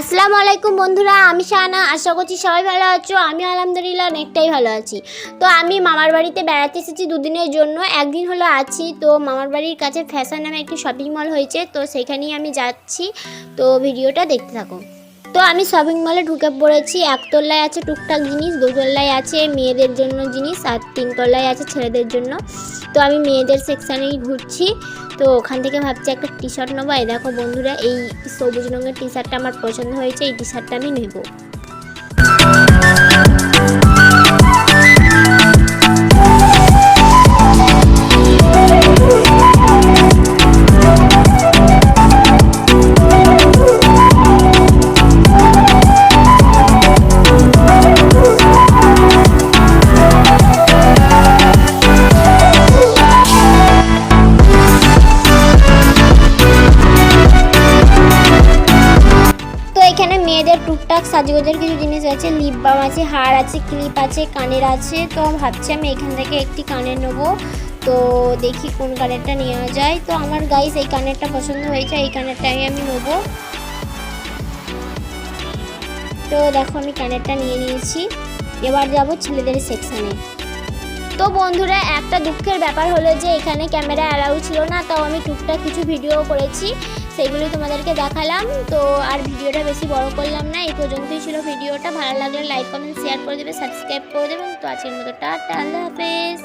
আসসালামু আলাইকুম বন্ধুরা, আমি শাহানা। আশা করছি সবাই ভালো আছো। আমি আলহামদুলিল্লাহ অনেকটাই ভালো আছি। তো আমি মামার বাড়িতে বেড়াতে এসেছি দুদিনের জন্য। একদিন হলো আছি, তো মামার বাড়ির কাছে ফ্যাশন নামে একটি শপিং মল হয়েছে, তো সেখানেই আমি যাচ্ছি। তো ভিডিওটা দেখতে থাকো। তো আমি শপিং মলে ঢুকে পড়েছি। একতলায় আছে টুকটাক জিনিস, দুতলায় আছে মেয়েদের জন্য জিনিস আর তিনতলায় আছে ছেলেদের জন্য। তো আমি মেয়েদের সেকশানেই ঘুরছি। তো ওখান থেকে ভাবছি একটা টি শার্ট নেব। এই দেখো বন্ধুরা, এই সবুজ রঙের টি শার্টটা আমার পছন্দ হয়েছে। এই টি শার্টটা আমি নেব। মেয়েদের টুকটাক সাজগোজের কিছু জিনিস আছে লিপ বাম আছে, হার আছে ক্লিপ আছে, কানের আছে। তো ভাবছি আমি এখান থেকে একটি কানের নেব। তো দেখি কোন কানেরটা নেওয়া যায়। তো আমার গাইস এই কানেরটা পছন্দ হয়েছে, এই কানেরটাই আমি নেব। তো দেখো আমি কানেরটা নিয়ে নিয়েছি। এবার যাব ছেলেদের সেকশানে তো বন্ধুরা, একটা দুঃখের ব্যাপার হলো যে এখানে ক্যামেরা অ্যালাউ ছিল না, তাও আমি টুকটাক কিছু ভিডিও করেছি সেগুলি তোমাদেরকে দেখালাম। তো আর ভিডিওটা বেশি বড় করলাম না, এই পর্যন্তই ছিল ভিডিওটা। ভালো লাগলে লাইক কমেন্ট শেয়ার করে দেবে সাবস্ক্রাইব করে দেবেন তো আজকের মতো টাটা, আল্লাহ হাফেজ।